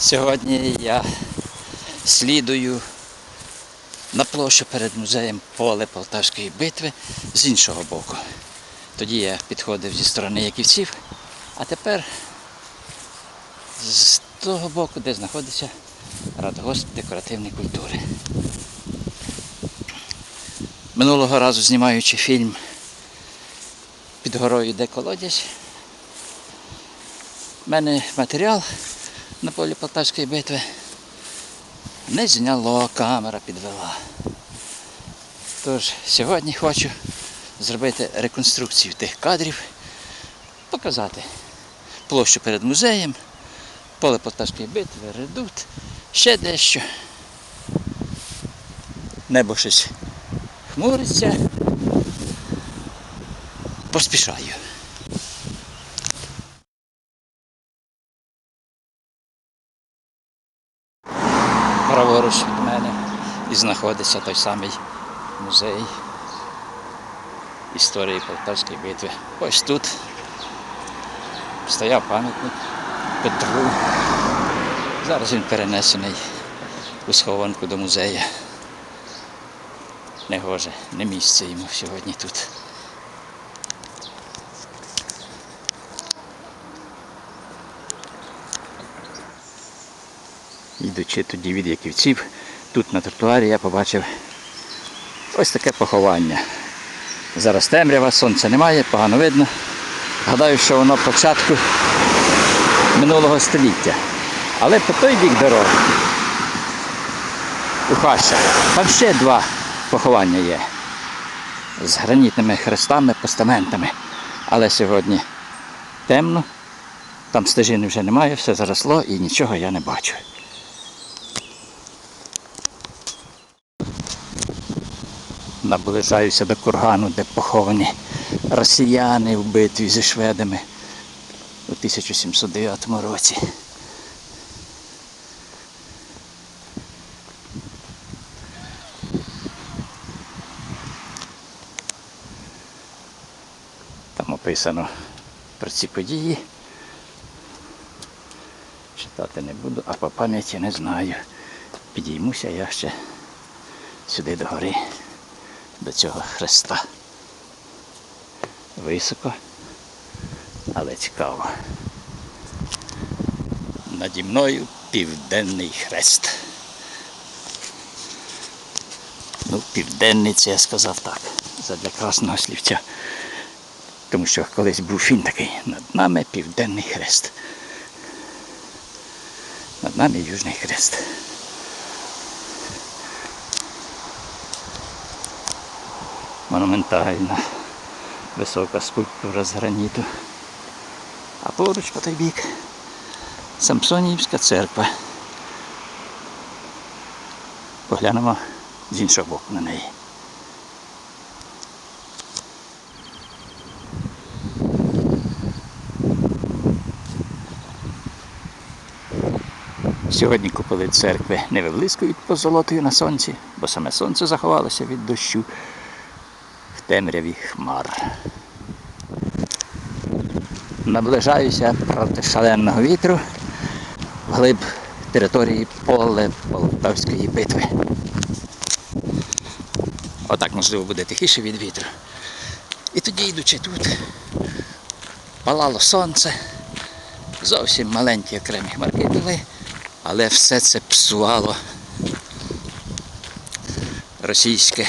Сьогодні я слідую на площу перед музеєм поле Полтавської битви з іншого боку. Тоді я підходив зі сторони Яківців, а тепер з того боку, де знаходиться радгосп декоративної культури. Минулого разу знімаючи фільм під горою де колодязь, в мене матеріал на полі Полтавської битви не зняло, камера підвела. Тож сьогодні хочу зробити реконструкцію тих кадрів, показати площу перед музеєм, поле Полтавської битви, редут, ще дещо. Небо щось хмуриться. Поспішаю. Праворуч від мене і знаходиться той самий музей історії Полтавської битви. Ось тут стояв пам'ятник Петру. Зараз він перенесений у схованку до музею. Негоже, не місце йому сьогодні тут. Йдучи тоді від Яківців, тут на тротуарі я побачив ось таке поховання. Зараз темрява, сонця немає, погано видно. Гадаю, що воно початку минулого століття. Але по той бік дороги у Хащах, там ще два поховання є. З гранітними хрестами, постаментами. Але сьогодні темно, там стежини вже немає, все заросло і нічого я не бачу. Наближаюся до кургану, де поховані росіяни в битві зі шведами у 1709 році. Там описано про ці події. Читати не буду, а по пам'яті не знаю. Підіймуся я ще сюди до гори до цього хреста. Високо, але цікаво. Наді мною південний хрест. Ну, південний це я сказав так, задля красного слівця. Тому що колись був фільм такий, над нами південний хрест. Над нами Южний хрест. Монументальна висока скульптура з граніту. А поруч по той бік Самсонівська церква. Поглянемо з іншого боку на неї. Сьогодні куполи церкви не виблискують позолотою на сонці, бо саме сонце заховалося від дощу темряві хмар. Наближаюся проти шаленого вітру вглиб території поле Полтавської битви. Отак, можливо, буде тихіше від вітру. І тоді, йдучи тут, палало сонце, зовсім маленькі окремі хмарки були, але все це псувало російське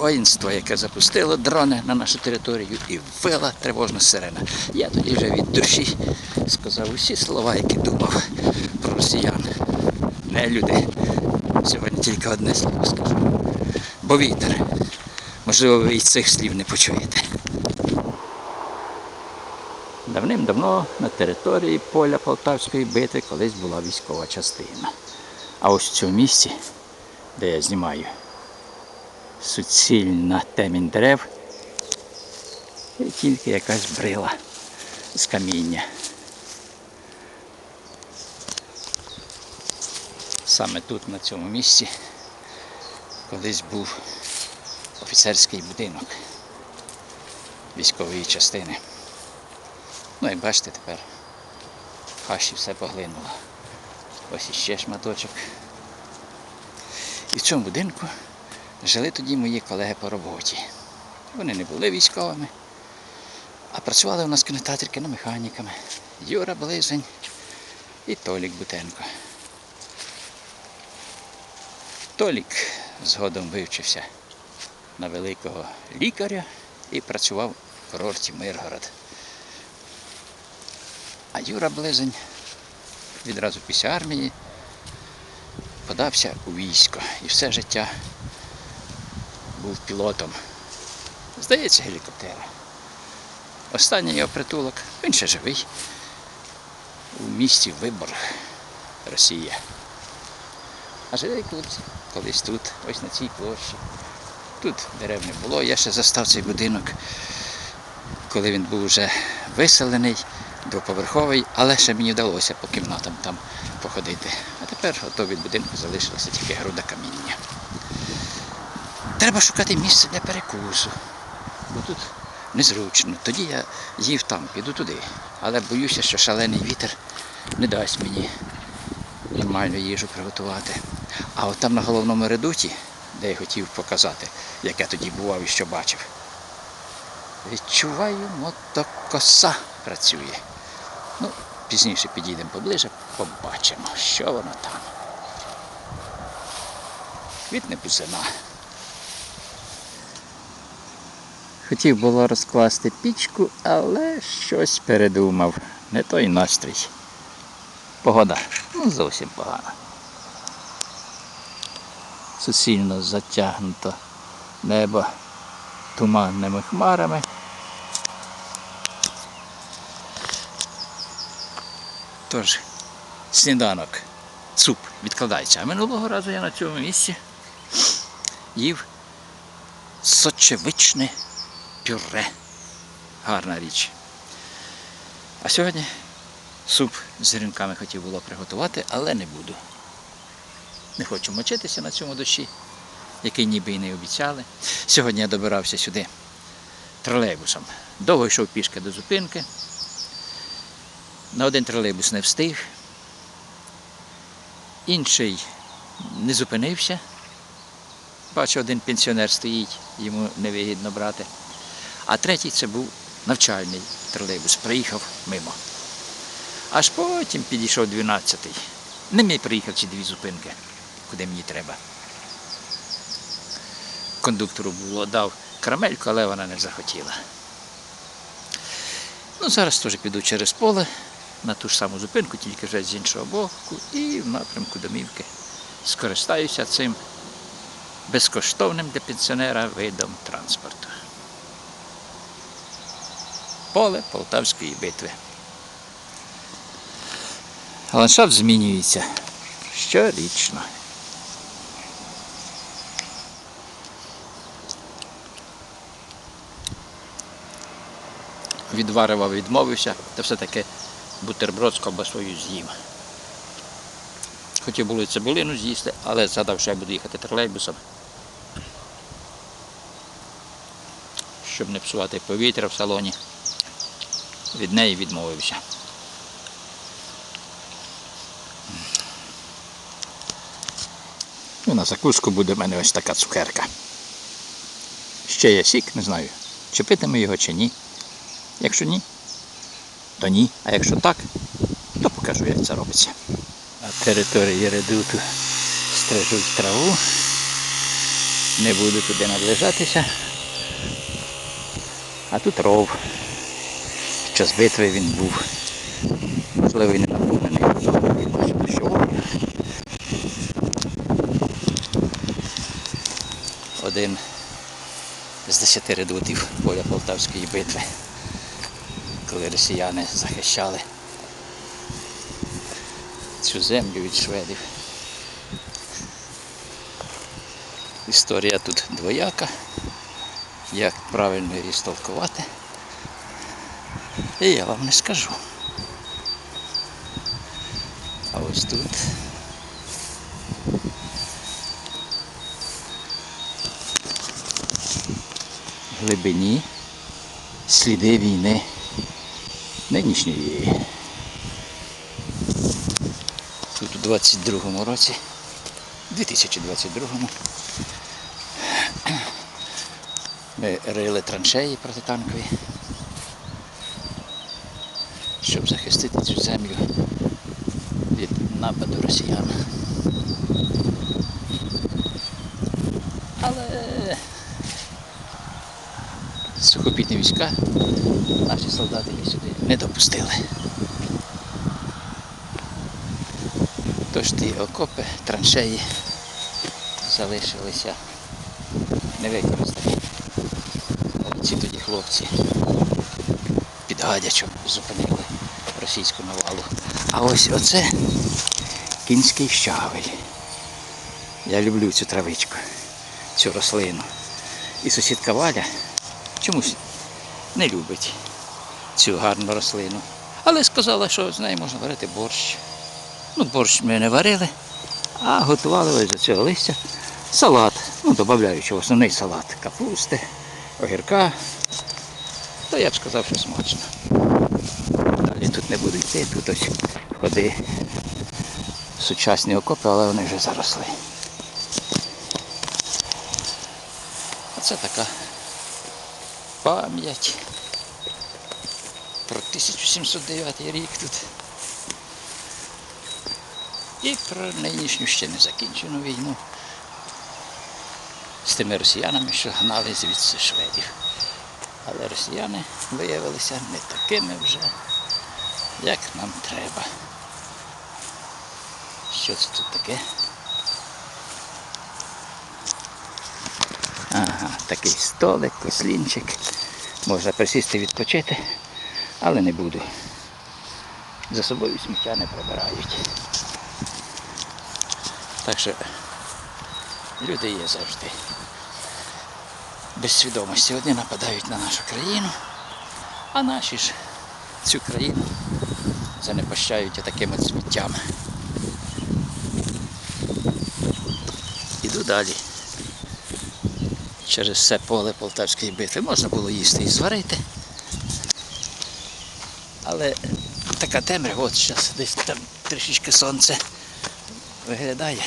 воїнство, яке запустило дрони на нашу територію і ввела тривожна сирена. Я тоді вже від душі сказав усі слова, які думав про росіян. Не люди. Сьогодні тільки одне слово скажу. Бо вітер. Можливо, ви і цих слів не почуєте. Давним-давно на території поля Полтавської битви колись була військова частина. А ось в цьому місці, де я знімаю, суцільна темінь дерев і тільки якась брила з каміння. Саме тут, на цьому місці, колись був офіцерський будинок військової частини. Ну і бачите тепер, хащі все поглинуло. Ось іще шматочок. І в цьому будинку жили тоді мої колеги по роботі. Вони не були військовими, а працювали у нас кінотеатриками механіками. Юра Близень і Толік Бутенко. Толік згодом вивчився на великого лікаря і працював в курорті Миргород. А Юра Близень відразу після армії подався у військо і все життя був пілотом. Здається, гелікоптера. Останній його притулок, він ще живий. У місті Виборг, Росія. А живий тут, колись тут, ось на цій площі. Тут дерев не було, я ще застав цей будинок, коли він був вже виселений, двоповерховий, але ще мені вдалося по кімнатам там походити. А тепер ото від будинку залишилася тільки груда каміння. Треба шукати місце для перекусу. Бо тут незручно. Тоді я їв там, піду туди. Але боюся, що шалений вітер не дасть мені нормальну їжу приготувати. А от там на головному редуті, де я хотів показати, як я тоді бував і що бачив, відчуваю, мотокоса працює. Ну, пізніше підійдемо поближе, побачимо, що воно там. Квітне бузина. Хотів було розкласти пічку, але щось передумав. Не той настрій. Погода ну, зовсім погана. Суцільно затягнуто небо туманними хмарами. Тож, сніданок, суп відкладається. А минулого разу я на цьому місці їв сочевичне пюре. Гарна річ. А сьогодні суп з зернками хотів було приготувати, але не буду. Не хочу мочитися на цьому дощі, який ніби і не обіцяли. Сьогодні я добирався сюди тролейбусом. Довго йшов пішки до зупинки. На один тролейбус не встиг. Інший не зупинився. Бачу, один пенсіонер стоїть, йому невигідно брати. А третій це був навчальний тролейбус, приїхав мимо. Аж потім підійшов 12-й. Не мій приїхав ці дві зупинки, куди мені треба. Кондуктору було дав карамельку, але вона не захотіла. Ну, зараз теж піду через поле на ту ж саму зупинку, тільки вже з іншого боку, і в напрямку домівки. Скористаюся цим безкоштовним для пенсіонера видом транспорту. Поле Полтавської битви. Ландшафт змінюється щорічно. Від варева відмовився, та все-таки бутерброд з ковбасою з'їм. Хотів було цибулину з'їсти, але згадав, що я буду їхати тролейбусом. Щоб не псувати повітря в салоні. Від неї відмовився. Ну, на закуску буде в мене ось така цукерка. Ще є сік, не знаю, чи питиме його, чи ні. Якщо ні, то ні. А якщо так, то покажу, як це робиться. На території редуту стрижуть траву. Не буду туди наближатися. А тут ров. Час битви він був. Можливо, і не наповнений. Бачу, дощовою. Один з десяти редутів поля Полтавської битви, коли росіяни захищали цю землю від шведів. Історія тут двояка. Як правильно її столкувати, і я вам не скажу. А ось тут глибині сліди війни нинішньої. Тут у 22 році, 2022 ми рили траншеї протитанкові, щоб захистити цю землю від нападу росіян. Але сухопітні війська наші солдати їх сюди не допустили. Тож ті окопи, траншеї залишилися не використані. Ці тоді хлопці під Гадячем зупинили російську навалу. А ось оце кінський щавель. Я люблю цю травичку, цю рослину. І сусідка Валя чомусь не любить цю гарну рослину. Але сказала, що з нею можна варити борщ. Ну, борщ ми не варили, а готували ось з цього листя салат. Ну, додаючи основний салат капусти, огірка. То я б сказав, що смачно. Далі тут не буду йти, тут ось ходи сучасні окопи, але вони вже заросли. Оце така пам'ять про 1709 рік тут. І про нинішню ще не закінчену війну з тими росіянами, що гнали звідси шведів. Але росіяни виявилися не такими вже, як нам треба. Що це тут таке? Ага, такий столик, кослінчик. Можна присісти відпочити, але не буду. За собою сміття не прибирають. Так що люди є завжди. Без свідомості одні нападають на нашу країну, а наші ж цю країну занепащають таким от сміттям. Іду далі. Через все поле Полтавської битви можна було їсти і зварити. Але така темрява, от зараз десь там трішечки сонце виглядає.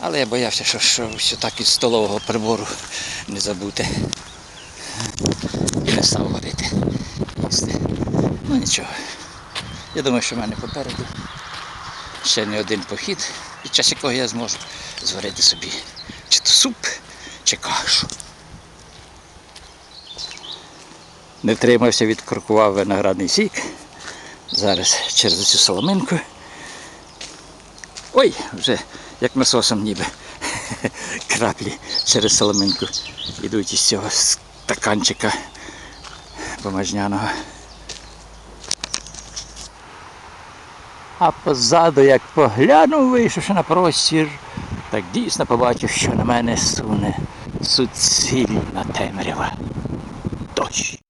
Але я боявся, що, що все так із столового прибору не забути. І не став варити. Їсти. Ну нічого. Я думаю, що в мене попереду ще не один похід, під час якого я зможу зварити собі чи то суп, чи кашу. Не втримався, відкоркував виноградний сік. Зараз через цю соломинку. Ой, вже як насосом ніби краплі через соломинку йдуть із цього стаканчика бумажняного. А позаду, як поглянув, вийшовши на простір, так дійсно побачив, що на мене суне суцільна темрява. Дощ.